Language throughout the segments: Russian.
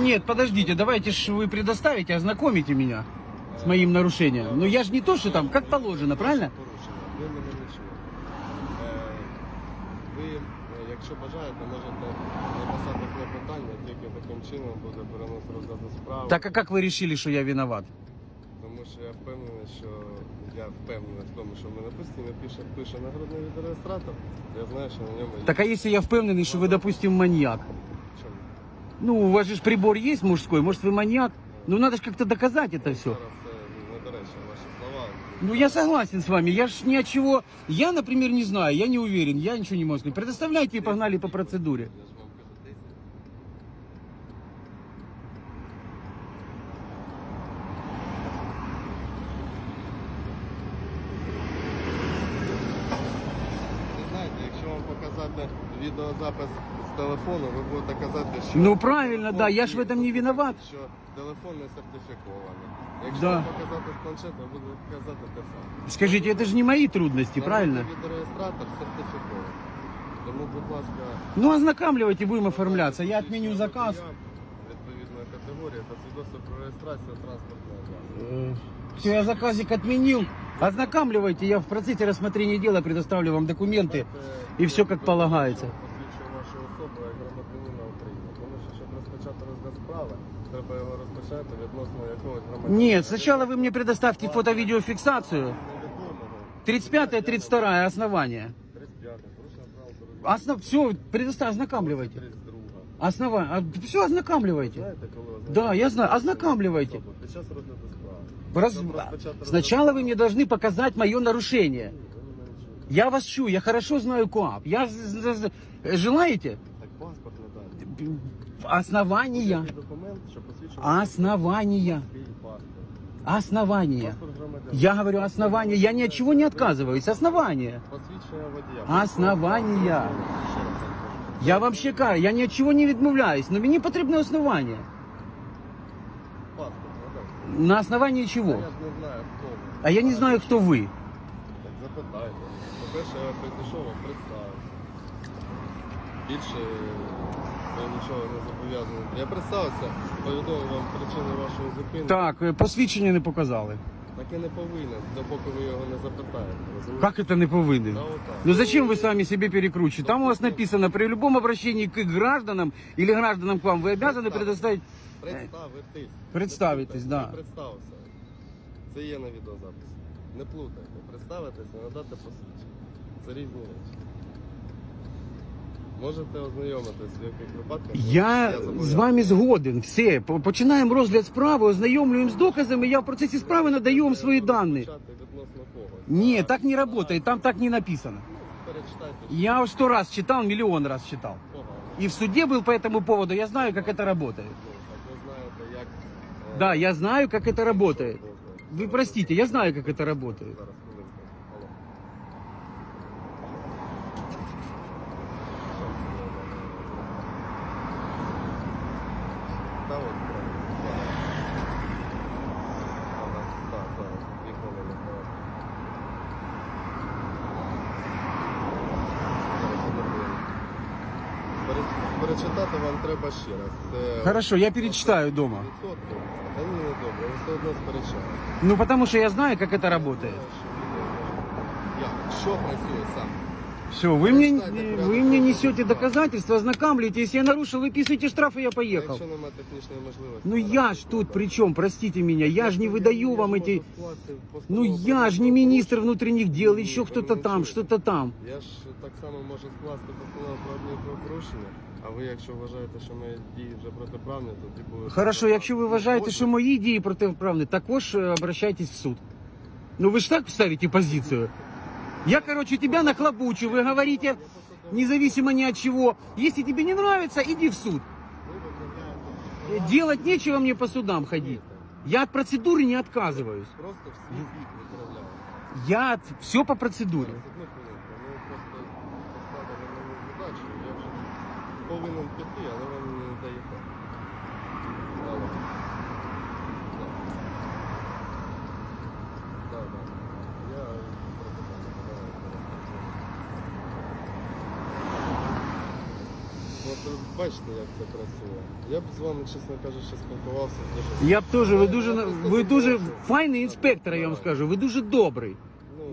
Нет, подождите, давайте ж вы предоставите, ознакомите меня с моим нарушением. Но я же не то, что там, как положено, правильно? Порушення. Ви мене не чули. Е, Ви, е, якщо бажаєте, можете написати клопотання, тільки таким чином буде перенос розгляду справи. Так а как вы решили, что я виноват? Тому що я впевнений, що я впевнений в тому, що в мене постійно пише, пише нагрудний відеореєстратор. Я знаю, що на ньому є. Так а если я впевнений, что вы, допустим, маньяк? Чому? Ну, у вас же ж прибор есть мужской, может вы маньяк? Ну, надо же как-то доказать это все. Зараз це недоречно ваші слова. Ну, я согласен с вами, я ж ни от чего... Я, например, не знаю, я не уверен, я ничего не могу сказать. Предоставляйте и погнали по процедуре. Я ж вам кажу, 10. Ви знаєте, якщо вам показати відеозапис з телефону, ви будете казати, що... Ну, правильно, телефон да, я ж в є, этом не виноват. Що телефон не сертифікований. Якщо Да. вам показати з планшета, ви будете казати те саме. Скажите, это же не мои трудности, правильно? Народний Відеореєстратор сертифікований. Тому, будь ласка... Ну, ознакомливайте, будем оформляться. Я отменю заказ. Відповідної категорії та свідоцтво про реєстрацію транспортного засобу. Все, я заказик отменил. Ознакомливайте, я в процессе рассмотрения дела предоставлю вам документы. і все як полагається. що, щоб розпочати розгляд справи, треба його розпочати відносно якогось громадянина. Нет, сначала вы мне предоставьте фото-видеофиксацию. Невідомого. 35-32 основание. 35 порушення правил дорожнього Основ... Все, предоставь, ознакомливайте. 32 Основание. А, все ознакомливайте. Знаєте, коли ви Да, я знаю. Ознакомливайте. особу Під час розгляду справи. Раз- Щоб розпочати розгляд Сначала вы справи- мне должны показать мое нарушение. Ні, ви мене не чуєте. Я вас чую, я хорошо знаю КОАП. Я... з- з- з- Желаете? Так паспорт не дати. Основания. Такий документ, що посвідчує Основания. свій паспорт. Основания. Паспорт громадянина. Я говорю основания. Я ни от чего не отказываюсь. Основания. Посвідчення водія. Основання. Ще раз кажу. Я вам ще кажу, я ні від чого не відмовляюсь, але мені потрібне основання. Паспорт надайте. На основании Я чого? ж не знаю, хто ви. А я не знаю, хто ви. Так запитайте. По-перше, я прийшов, вам представився. Більше я нічого не зобов'язаний. Я представився, повідомив вам причини вашої зупинки. Так, е, посвідчення не показали. Так і не повинен, допоки ви його не запитаєте. розумієте? Как это не повинен? Та отак. Ну зачем вы сами себе перекручиваете? Там у вас написано, при любом обращении к гражданам или гражданам к вам вы обязаны предоставить... Представитись. Представитись, Не да. плутайте, не Представився. Це є на відеозаписі. Не плутайте. Представитись, не надати посвідчення. Це різні речі. Можете ознайомитись, в яких випадках. Я з зобов'язаний. вами згоден. Все, по- починаємо розгляд справи, ознайомлюємо з доказами, я в процесі справи надаю вам свої дані. Почати відносно когось. Ні, так не работает, там так не написано. Ну, перечитайте, що Я сто раз читал, миллион раз читал. погано. И в суде был по этому поводу, я знаю, как это работает. Ну, так ви знаєте, як... е, Да, я знаю, как это работает. Добре. Вы простите, я знаю, как это работает. Перечитати вам треба ще раз. Це Хорошо, я перечитаю дома. відсотку. Та ні, не добре, ви все одно сперечаєте. Ну, потому что я знаю, как это работает. Як? Що працює сам? Все, вы мне, вы мне несете доказательства, ознакомливаете. Если я нарушил, выписывайте штраф, и я поехал. Якщо немає технічної можливості. Ну надати я ж тут докази. при чем, простите меня, я же не выдаю вам Я эти... можу скласти Ну постанову я про же не министр правопорушення. внутренних дел, Ні, еще ви кто-то мене там, чуєте. что-то там. Я ж так само можу скласти постанову про адмінправопорушення, а ви якщо вважаєте, що мої дії вже протиправні, тоді буде... Хорошо, якщо ви вважаєте, що мої дії протиправні, також е, обращайтесь в суд. Ну вы же так ставите позицию. Я, короче, тебя нахлобучу, вы говорите, независимо ни от чего. Если тебе не нравится, иди в суд. Э, Делать нечего мне по судам ходить. Я от процедуры не отказываюсь. Просто в свій бік відправляю. Я от... все по процедуре. Зараз, одну хвилинку, ми просто повинен піти, але мені не. Я. От, бачите, як це працює. Я б з вами, чесно кажучи, спілкувався дуже. Я б теж, ви дуже, на- ви дуже файний інспектор, я вам скажу, ви дуже добрий.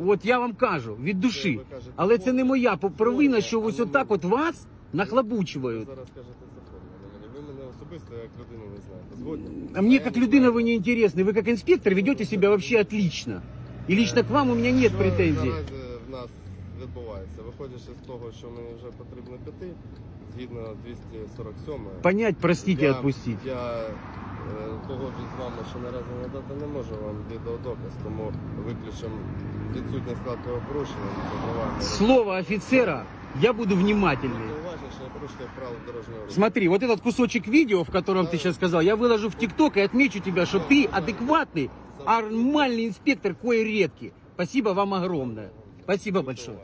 Ну, От я вам кажу, від душі. Але це не моя провина, що ось отак от вас Ви нахлобучують. зараз кажете це форма на мене. Ви мене особисто як людину не знаєте. Згодні? А мне я как не людина знаю. вы не интересны. Вы как инспектор ведете себя вообще отлично. И лично к вам у меня нет Що претензий. наразі в нас відбувається? Виходячи з того, що мені вже потрібно піти, згідно 247 Понять, простите, я, отпустить. Я е, погоджуюсь з вами, що наразі надати не можу вам відеодоказ, тому виключимо відсутність складного порушення. закриваємо. Слово офицера, я буду руху. Смотри, вот этот кусочек видео, в котором ты сейчас сказал, я выложу в ТикТок и отмечу тебя, что ты адекватный, нормальный инспектор, кое редкий. Спасибо вам огромное. Спасибо большое.